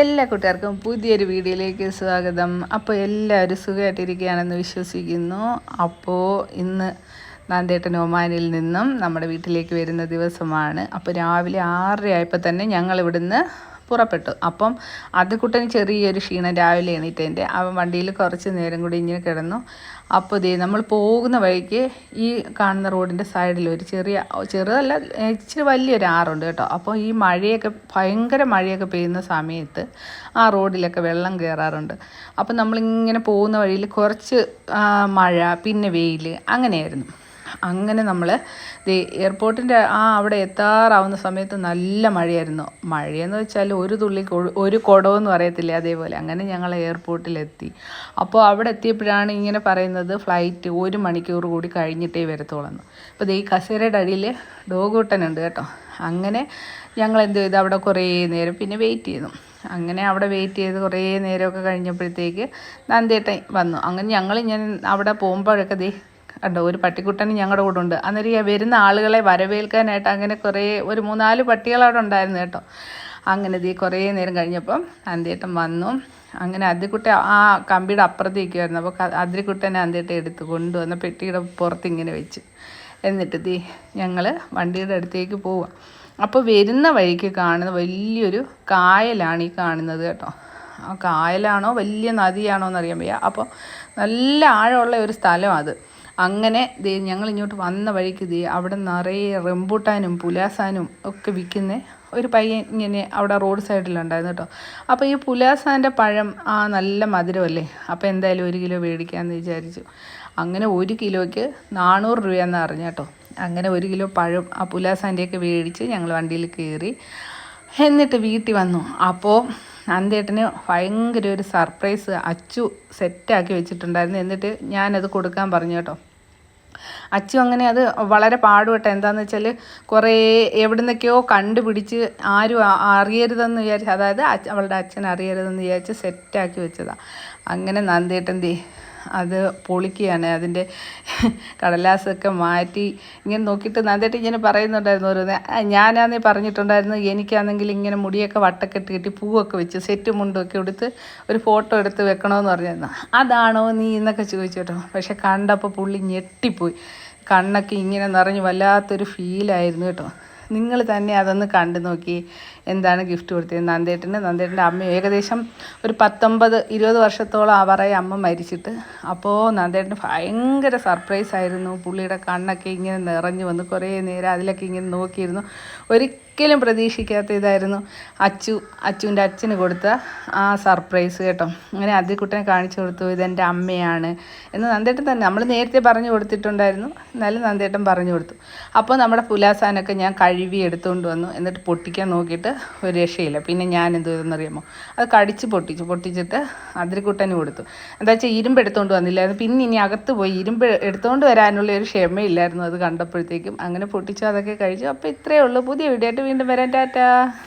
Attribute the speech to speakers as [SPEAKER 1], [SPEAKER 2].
[SPEAKER 1] എല്ലാ കൂട്ടുകാർക്കും പുതിയൊരു വീഡിയോയിലേക്ക് സ്വാഗതം. അപ്പോൾ എല്ലാവരും സുഖമായിട്ടിരിക്കുകയാണെന്ന് വിശ്വസിക്കുന്നു. അപ്പോൾ ഇന്ന് നാന്തേട്ടൻ ഒമാനിൽ നിന്നും നമ്മുടെ വീട്ടിലേക്ക് വരുന്ന ദിവസമാണ്. അപ്പോൾ രാവിലെ ആറര ആയപ്പോൾ തന്നെ ഞങ്ങൾ ഇവിടുന്ന് പുറപ്പെട്ടു. അപ്പം കുട്ടന് ചെറിയൊരു ക്ഷീണം രാവിലെ എണീറ്റതിന്റെ. അവൻ വണ്ടിയിൽ കുറച്ച് നേരം കൂടി ഇങ്ങനെ കിടന്നു. അപ്പോൾ ഇതേ നമ്മൾ പോകുന്ന വഴിക്ക് ഈ കാണുന്ന റോഡിന്റെ സൈഡിൽ ഒരു ചെറിയ ചെറുതല്ല ഇച്ചിരി വലിയൊരു ആറുണ്ട് കേട്ടോ. അപ്പോൾ ഈ മഴയൊക്കെ ഭയങ്കര മഴയൊക്കെ പെയ്യുന്ന സമയത്ത് ആ റോഡിലൊക്കെ വെള്ളം കയറാറുണ്ട്. അപ്പോൾ നമ്മളിങ്ങനെ പോകുന്ന വഴിയിൽ കുറച്ച് മഴ പിന്നെ വെയിൽ അങ്ങനെയായിരുന്നു. അങ്ങനെ നമ്മൾ എയർപോർട്ടിന്റെ ആ അവിടെ എത്താറാവുന്ന സമയത്ത് നല്ല മഴയായിരുന്നു. മഴയെന്ന് വെച്ചാൽ ഒരു തുള്ളി ഒരു കുടമെന്ന് പറയത്തില്ലേ അതേപോലെ. അങ്ങനെ ഞങ്ങൾ എയർപോർട്ടിലെത്തി. അപ്പോൾ അവിടെ എത്തിയപ്പോഴാണ് ഇങ്ങനെ പറയുന്നത് ഫ്ലൈറ്റ് ഒരു മണിക്കൂർ കൂടി കഴിഞ്ഞിട്ടേ വരത്തോളെന്ന് അപ്പോൾ ഈ കസേരയുടെ അടിയിൽ ഡോഗൂട്ടനുണ്ട് കേട്ടോ. അങ്ങനെ ഞങ്ങൾ എന്ത് ചെയ്തു? അവിടെ കുറേ നേരം പിന്നെ വെയിറ്റ് ചെയ്തു. അങ്ങനെ അവിടെ വെയിറ്റ് ചെയ്ത് കുറേ നേരമൊക്കെ കഴിഞ്ഞപ്പോഴത്തേക്ക് നന്ദേട്ടൻ വന്നു. അങ്ങനെ ഞങ്ങൾ ഞാൻ അവിടെ പോകുമ്പോഴൊക്കെ ദേ കണ്ടോ ഒരു പട്ടിക്കുട്ടനും ഞങ്ങളുടെ കൂടെ ഉണ്ട്. അന്നേരം വരുന്ന ആളുകളെ വരവേൽക്കാനായിട്ട് അങ്ങനെ കുറേ ഒരു മൂന്നാൽ പട്ടികളവിടെ ഉണ്ടായിരുന്നു കേട്ടോ. അങ്ങനെ ഇത് കുറേ നേരം കഴിഞ്ഞപ്പം അന്തിയേട്ടൻ വന്നു. അങ്ങനെ അതിക്കുട്ട ആ കമ്പിയുടെ അപ്പുറത്തേക്കുമായിരുന്നു അപ്പോൾ അതിരിക്കുട്ടനെ അന്തിയേട്ടൻ എടുത്ത് കൊണ്ടുവന്ന പെട്ടിയുടെ പുറത്ത് ഇങ്ങനെ വെച്ച്. എന്നിട്ട് ദീ ഞങ്ങൾ വണ്ടിയുടെ അടുത്തേക്ക് പോവുക അപ്പോൾ വരുന്ന വഴിക്ക് കാണുന്ന വലിയൊരു കായലാണ് ഈ കാണുന്നത് കേട്ടോ. ആ കായലാണോ വലിയ നദിയാണോ എന്നറിയാൻ വയ്യ. അപ്പോൾ നല്ല ആഴമുള്ള ഒരു സ്ഥലമാണ് അത്. അങ്ങനെ ദേ ഞങ്ങൾ ഇങ്ങോട്ട് വന്ന വഴിക്ക് ദേ അവിടെ നിറയെ റെമ്പൂട്ടാനും പുലാസാനും ഒക്കെ വിൽക്കുന്ന ഒരു പയ്യൻ ഇങ്ങനെ അവിടെ റോഡ് സൈഡിലുണ്ടായിരുന്നു കേട്ടോ. അപ്പോൾ ഈ പുലാസാന്റെ പഴം ആ നല്ല മധുരമല്ലേ? അപ്പോൾ എന്തായാലും ഒരു കിലോ മേടിക്കാമെന്ന് വിചാരിച്ചു. അങ്ങനെ ഒരു കിലോയ്ക്ക് നാനൂറ് രൂപയെന്ന് അറിഞ്ഞു കേട്ടോ. അങ്ങനെ ഒരു കിലോ പഴം ആ പുലാസാന്റെയൊക്കെ മേടിച്ച് ഞങ്ങൾ വണ്ടിയിൽ കയറി. എന്നിട്ട് വീട്ടിൽ വന്നു. അപ്പോൾ നന്ദേട്ടന് ഭയങ്കര ഒരു സർപ്രൈസ് അച്ചു സെറ്റാക്കി വെച്ചിട്ടുണ്ടായിരുന്നു. എന്നിട്ട് ഞാനത് കൊടുക്കാൻ പറഞ്ഞു കേട്ടോ. അച്ചു അങ്ങനെ അത് വളരെ പാടുപെട്ട എന്താണെന്ന് വെച്ചാൽ കുറേ എവിടുന്നൊക്കെയോ കണ്ടുപിടിച്ച് ആരും അറിയരുതെന്ന് വിചാരിച്ച് അതായത് അവളുടെ അച്ഛൻ അറിയരുതെന്ന് വിചാരിച്ച് സെറ്റാക്കി വെച്ചതാണ് അങ്ങനെ നന്ദേട്ടൻ അത് പൊളിക്കുകയാണ്. അതിന്റെ കടലാസൊക്കെ മാറ്റി ഇങ്ങനെ നോക്കിയിട്ട് നന്നായിട്ട് ഇങ്ങനെ പറയുന്നുണ്ടായിരുന്നു ഒരു ഞാനാന്നേ പറഞ്ഞിട്ടുണ്ടായിരുന്നു. എനിക്കാണെങ്കിൽ ഇങ്ങനെ മുടിയൊക്കെ വട്ടക്കെട്ട് കെട്ടി പൂവൊക്കെ വെച്ച് സെറ്റ് മുണ്ടൊക്കെ എടുത്ത് ഒരു ഫോട്ടോ എടുത്ത് വെക്കണമെന്ന് പറഞ്ഞിരുന്നു. അതാണോ നീ? എന്നൊക്കെ ചോദിച്ചു കേട്ടോ. പക്ഷെ കണ്ടപ്പോൾ പുള്ളി ഞെട്ടിപ്പോയി. കണ്ണൊക്കെ ഇങ്ങനെ നിറഞ്ഞ് വല്ലാത്തൊരു ഫീലായിരുന്നു കേട്ടോ. നിങ്ങൾ തന്നെ അതൊന്ന് കണ്ടു നോക്കി എന്താണ് ഗിഫ്റ്റ് കൊടുത്തത്. നന്ദേട്ടന് നന്ദേട്ടന്റെ അമ്മ ഏകദേശം ഒരു പത്തൊമ്പത് ഇരുപത് വർഷത്തോളം ആവാറായി അമ്മ മരിച്ചിട്ട്. അപ്പോൾ നന്ദേട്ടന് ഭയങ്കര സർപ്രൈസ് ആയിരുന്നു. പുള്ളിയുടെ കണ്ണൊക്കെ ഇങ്ങനെ നിറഞ്ഞു വന്ന്. കുറേ നേരം അതിലൊക്കെ ഇങ്ങനെ നോക്കിയിരുന്നു. ഒരു ഒരിക്കലും പ്രതീക്ഷിക്കാത്ത ഇതായിരുന്നു അച്ചു അച്ചുവിന്റെ അച്ഛന് കൊടുത്ത ആ സർപ്രൈസ് കേട്ടോ. അങ്ങനെ അതിക്കുട്ടനെ കാണിച്ചു കൊടുത്തു. ഇതെന്റെ അമ്മയാണ് എന്ന് നന്ദേട്ടൻ തന്നെ നമ്മൾ നേരത്തെ പറഞ്ഞു കൊടുത്തിട്ടുണ്ടായിരുന്നു. എന്നാലും നന്ദേട്ടൻ പറഞ്ഞു കൊടുത്തു. അപ്പോൾ നമ്മുടെ പുലാസാനൊക്കെ ഞാൻ കഴുകി എടുത്തുകൊണ്ട് വന്നു. എന്നിട്ട് പൊട്ടിക്കാൻ നോക്കിയിട്ട് ഒരു രക്ഷയില്ല. പിന്നെ ഞാൻ എന്ത് ചെയ്തെന്നറിയാമോ? അത് കടിച്ച് പൊട്ടിച്ചു. പൊട്ടിച്ചിട്ട് അതിരിക്കുട്ടന് കൊടുത്തു. എന്താ വെച്ചാൽ ഇരുമ്പ് എടുത്തുകൊണ്ട് വന്നില്ലായിരുന്നു. പിന്നെ ഇനി അകത്ത് പോയി ഇരുമ്പ് എടുത്തുകൊണ്ട് വരാനുള്ള ഒരു ക്ഷമയില്ലായിരുന്നു അത് കണ്ടപ്പോഴത്തേക്കും. അങ്ങനെ പൊട്ടിച്ചു. അതൊക്കെ കഴിച്ചു. അപ്പോൾ ഇത്രയേ ഉള്ളൂ. പുതിയ വീഡിയോ ആയിട്ട് വീണ്ടും വരാൻ ടാറ്റാ.